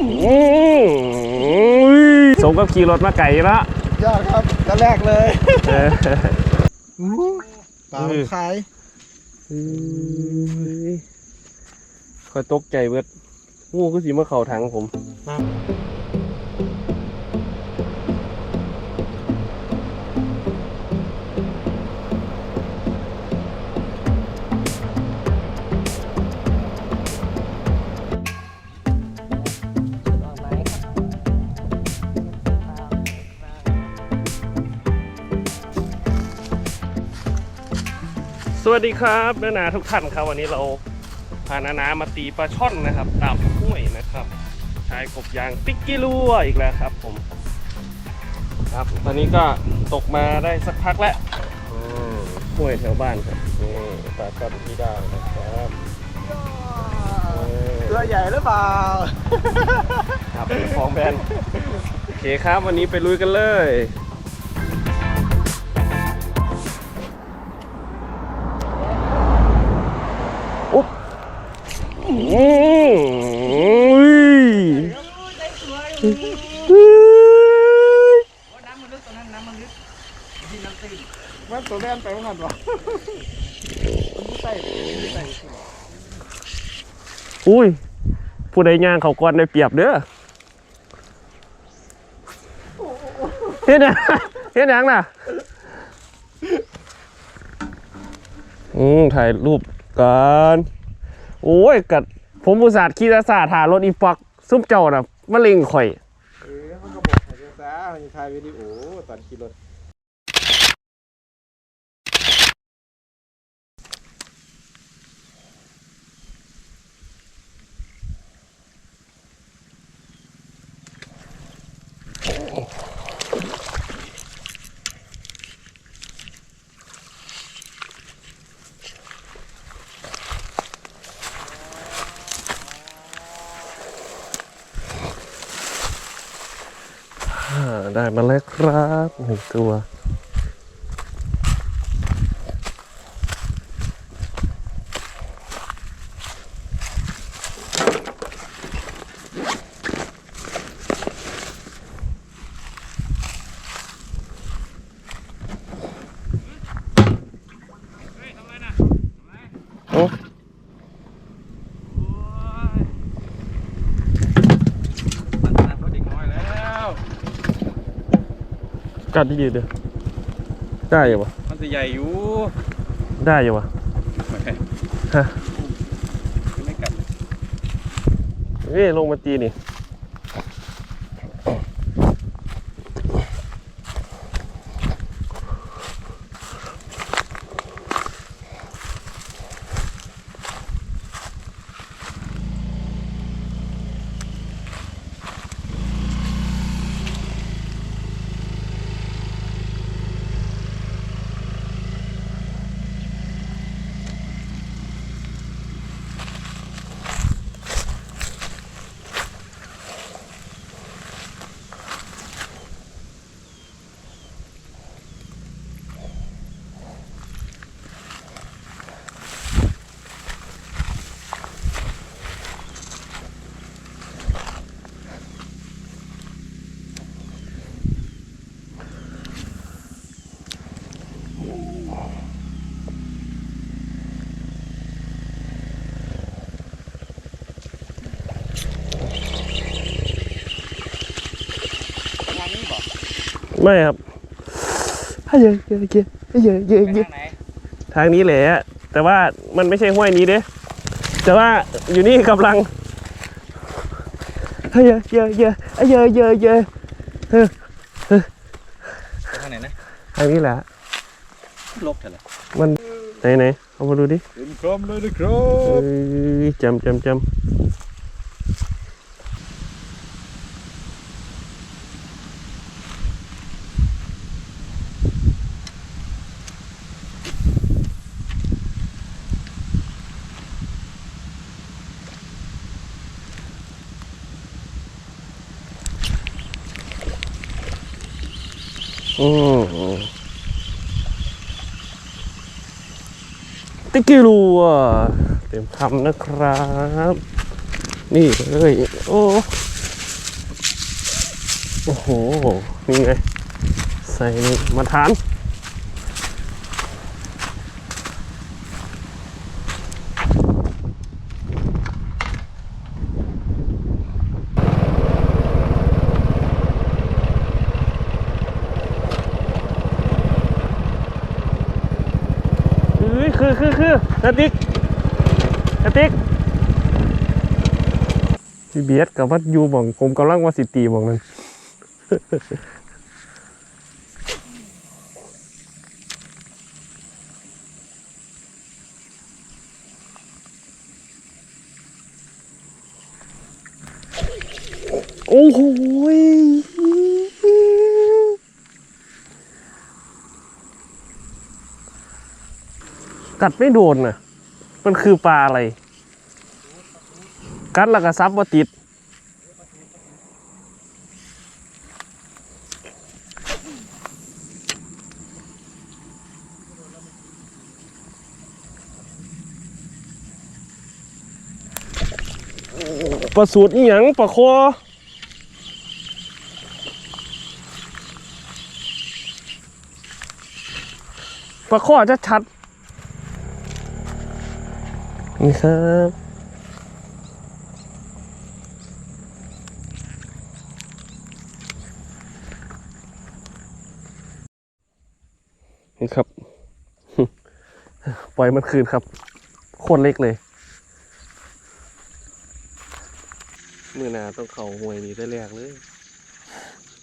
อืมสมกับขี่รถมาไก่ละยอดครับตอนแรกเลยเออปลาเออขายคอยตกใจเบิดงูคือสีมาเข่าถังผม สวัสดีครับนานาทุกท่านครับ วันนี้เราพานานามาตีปลาช่อนนะครับ ตามห้วยนะครับชายกบยางปิกกี้ลัวอีกแล้วครับ ผม ครับ ตอนนี้ก็ตกมาได้สักพักแล้วอืมห้วยแถวบ้านครับนี่ปลาช่อนที่ดาวนะครับเออตัวใหญ่หรือเปล่าครับของแบรนด์โอเคครับ วันนี้ไปลุยกันเลย มอุ้ยอุ้ยมันตัวแล่นไปว่างันวะใส่ใส่อุ้ย ผู้ใดย่างเขาก่อนได้เปรียบเด้อเฮ็ดหยังเฮ็ดหยังน่ะ อืมถ่ายรูปกัน โอ้ยกัด ผมอุตส่าห์ขี่ตาสาถารถอีฟักซุปเจ้าน่ะมะเร็งข่อย เออมันก็บอกให้เจ้าซ่ามันจะถ่ายวิดีโอตอนขี่รถ ได้มาแล้วครับหนึ่งตัว โอ้ มันตามเขาเด็กน้อยแล้ว กัดที่ยืดเด้อได้อยู่ปะมันจะใหญ่อยู่ได้อยู่ปะฮะไม่กัดเอ้ยลงมาตีนี่ ไม่ครับเยอะเยอะเยอะเยอะเยอะเยอะทางนี้แหละ แต่ว่ามันไม่ใช่ห้วยนี้เด้แต่ว่าอยู่นี่กำลังเฮ้ยเยอะเยอะเยอะเยอะเยอะเยอะไปทางไหนนะทางนี้แหละ ลบเถอะเลยมันไหนไหนเอามาดูดิเต็มครมเลยนะครัเอ้บยจำจำจำอืม ติ๊กกี้รัวเต็มคำนะครับ นี่เลยโอ้โอ้โห นี่ไง ใส่มาทาน เอ้ยคือ คือคือกระติกกระติกพี่เบียดกับวัดยูบอกผมกำลังว่าสิตีบอกนั้นโอ้โห กัดไม่โดนน่ะมันคือปลาอะไร กัดแล้วก็ซับว่าติด ประสูตรอีหยังประคอประคอจะชัด นี่ครับนี่ครับ ปล่อยมันคืนครับ โคตรเล็กเลยมือนาต้องเข่าหวยนี้ได้แรกเลย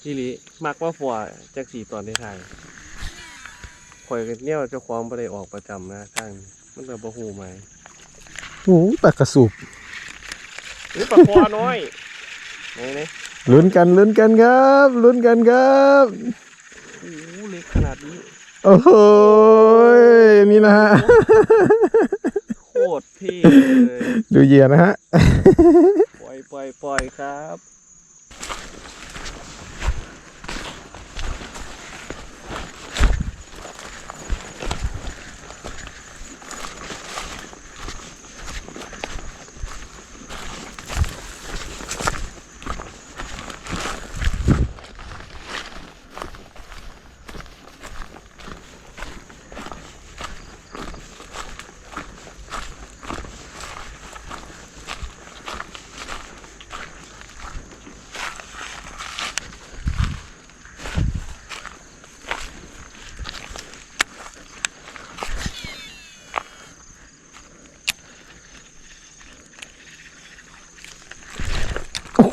พี่ลิมักว่าฝัวจากสีตอนได้ถ่ายข่อยเนี่ยเจ้าความบ่ได้ออกประจำนะท่านมันเลยบ่หูไหม โอ้ปากกระสูบหรือปลาคอน้อยไหนไหนลุ้นกันลุ้นกันครับลุ้นกันครับโอ้โหเล็กขนาดนี้โอ้โหยนี่นะฮะโคตรเท่เลยดูเหยื่อนะฮะปล่อยปล่อยปล่อยครับ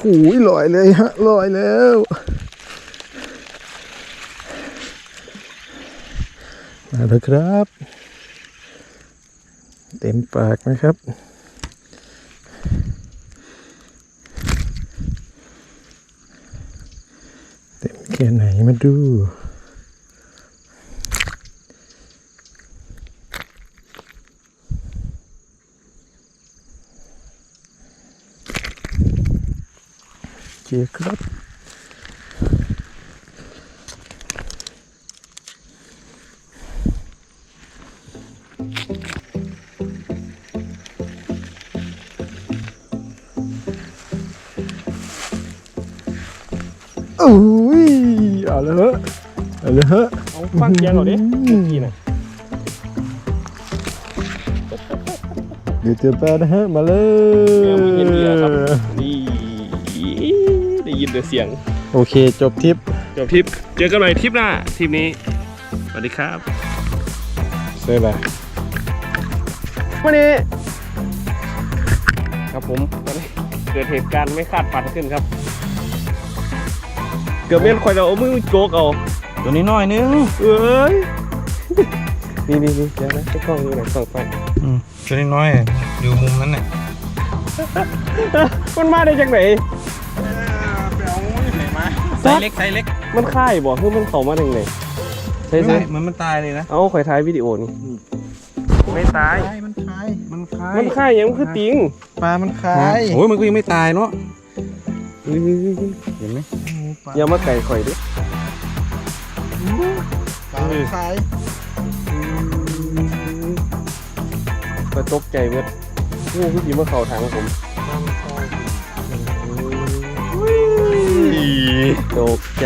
โอ้โหลอยเลยฮะลอยแล้วมาแล้วครับ เต็มปากนะครับเต็มแค่ไหนมาดู ครับ โอ้ยเอาเลยฮะเอาเลยฮะเอาฟังเสียงก่อนดิเมื่อกี้น่ะเดี๋ยวเจอแปลนะฮะ มาเลย แมวมึงเห็นเดียครับนี่ได้ยิ นแต่เสียง โอเค จบทริป จบทริป เจอกันใหม่ทริปหน้าทริปนี้ สวัสดีครับเซ่ไปวันนี้ ครับผมวันนี้เกิดเหตุการณ์ไม่คาดฝันขึ้นครับ เกือบเม่นคอยเราเอามือโจกเอา ตัวนี้น้อยนึงเอ้ยนี่นี่นี่เดี๋ยวนะให้กล้องดูหน่อยส่องไฟอืมตัวนี้น้อยอยู่มุมนั้นน่ะมันมาได้จากไหน ไซส์เล็กไซส์เล็กมันค่ายบอกคือมันเข้ามาได้ยังไงใช่ไม่ใช่เหมือนมันตายเลยนะ เอาข่อยถ่ายวิดีโอนี่ไม่ตายคาย มันคาย มันคล้ายมันค่ายยังมันคือติงปลา มันคายโอ้ยมันก็ยังไม่ตายเนาะเฮ้ยเห็นไหมอย่ามาไก่ข่อยดิปลามันคายข่อยตกใจเบิดงูคือสิมาเข้าทางผม ตกใจ